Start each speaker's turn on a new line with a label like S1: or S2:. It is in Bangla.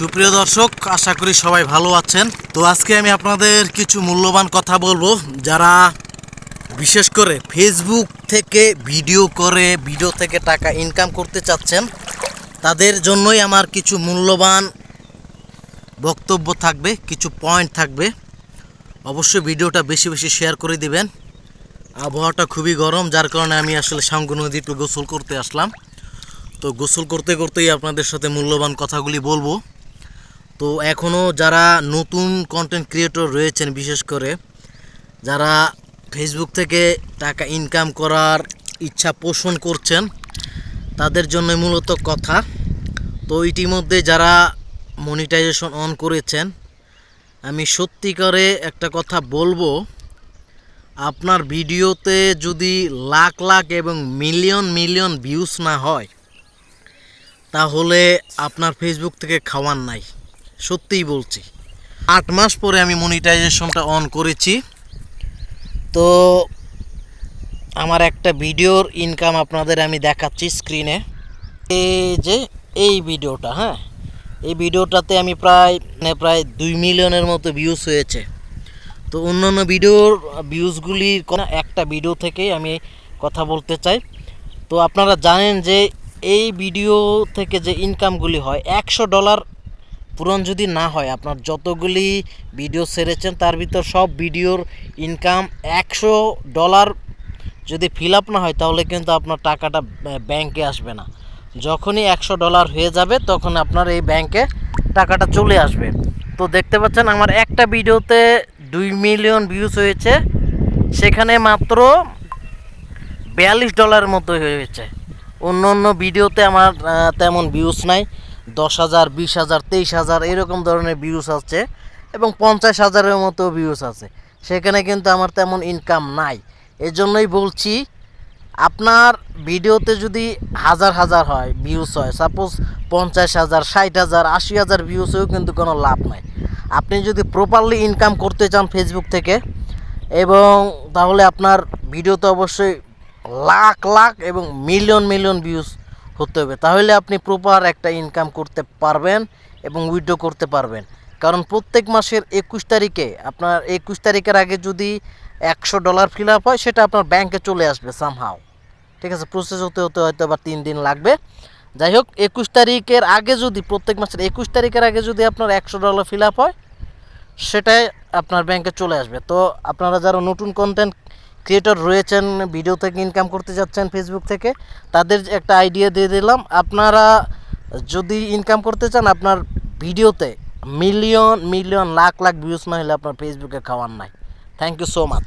S1: সুপ্রিয় দর্শক, আশা করি সবাই ভালো আছেন। তো আজকে আমি আপনাদের কিছু মূল্যবান কথা বলব। যারা বিশেষ করে ফেসবুক থেকে ভিডিও করে ভিডিও থেকে টাকা ইনকাম করতে চাচ্ছেন, তাদের জন্যই আমার কিছু মূল্যবান বক্তব্য থাকবে, কিছু পয়েন্ট থাকবে। অবশ্যই ভিডিওটা বেশি বেশি শেয়ার করে দিবেন। আবহাওয়াটা খুবই গরম, যার কারণে আমি আসলে সাঙ্গু নদী একটু গোসল করতে আসলাম। তো গোসল করতে করতেই আপনাদের সাথে মূল্যবান কথাগুলি বলব। তো এখনও যারা নতুন কন্টেন্ট ক্রিয়েটর রয়েছেন, বিশেষ করে যারা ফেসবুক থেকে টাকা ইনকাম করার ইচ্ছা পোষণ করছেন, তাদের জন্য মূলত কথা। তো ইতিমধ্যে যারা মনিটাইজেশন অন করেছেন, আমি সত্যিকারে একটা কথা বলব, আপনার ভিডিওতে যদি লাখ লাখ এবং মিলিয়ন মিলিয়ন ভিউজ না হয়, তাহলে আপনার ফেসবুক থেকে খাওয়ার নাই। সত্যিই বলছি। আট মাস পরে আমি মনিটাইজেশনটা অন করেছি। তো আমার একটা ভিডিওর ইনকাম আপনাদের আমি দেখাচ্ছি স্ক্রিনে এই যে, এই ভিডিওটা হ্যাঁ? এই ভিডিওটাতে আমি প্রায় মানে প্রায় দুই মিলিয়নের মতো ভিউজ হয়েছে। তো অন্যান্য ভিডিওর ভিউজগুলির কোনো একটা ভিডিও থেকেই আমি কথা বলতে চাই। তো আপনারা জানেন যে এই ভিডিও থেকে যে ইনকামগুলি হয়, একশো ডলার পূরণ যদি না হয়, আপনার যতগুলি ভিডিও ছেড়েছেন, তার ভিতর সব ভিডিওর ইনকাম একশো ডলার যদি ফিল আপ না হয়, তাহলে কিন্তু আপনার টাকাটা ব্য- ব্যাংকে আসবে না। যখনই একশো ডলার হয়ে যাবে, তখন আপনার এই ব্যাংকে টাকাটা চলে আসবে। তো দেখতে পাচ্ছেন, আমার একটা ভিডিওতে দুই মিলিয়ন ভিউজ হয়েছে। সেখানে মাত্র বিয়াল্লিশ ডলারের মতো হয়েছে। অন্য অন্য ভিডিওতে আমার তেমন ভিউজ নাই। দশ হাজার, বিশ হাজার, তেইশ হাজার এরকম ধরনের ভিউজ আছে এবং পঞ্চাশ হাজারের মতো ভিউজ আছে। সেখানে কিন্তু আমার তেমন ইনকাম নাই। এই জন্যই বলছি, আপনার ভিডিওতে যদি হাজার হাজার হয় ভিউজ হয় সাপোজ পঞ্চাশ হাজার, ষাট হাজার, আশি হাজার ভিউজ হয়েও কিন্তু কোনো লাভ নাই। আপনি যদি প্রপারলি ইনকাম করতে চান ফেসবুক থেকে, এবং তাহলে আপনার ভিডিওতে অবশ্যই লাখ লাখ এবং মিলিয়ন মিলিয়ন ভিউজ হতে হবে। তাহলে আপনি প্রপার একটা ইনকাম করতে পারবেন এবং উইড্রো করতে পারবেন। কারণ প্রত্যেক মাসের একুশ তারিখে আপনার একুশ তারিখের আগে যদি একশো ডলার ফিল আপ হয়, সেটা আপনার ব্যাংকে চলে আসবে সামহাও ঠিক আছে? প্রসেস হতে হতে হয়তো আবার তিন দিন লাগবে। যাই হোক, একুশ তারিখের আগে যদি, প্রত্যেক মাসের একুশ তারিখের আগে যদি আপনার একশো ডলার ফিল আপ হয়, সেটাই আপনার ব্যাংকে চলে আসবে। তো আপনারা যারা নতুন কন্টেন্ট ক্রিয়েটর রয়েছেন ভিডিও থেকে ইনকাম করতে যাচ্ছেন ফেসবুক থেকে, তাদের একটা আইডিয়া দিয়ে দিলাম। আপনারা যদি ইনকাম করতে চান, আপনার ভিডিওতে million million lakh lakh views না হলে আপনার ফেসবুকে খাওয়ার নাই। Thank you so much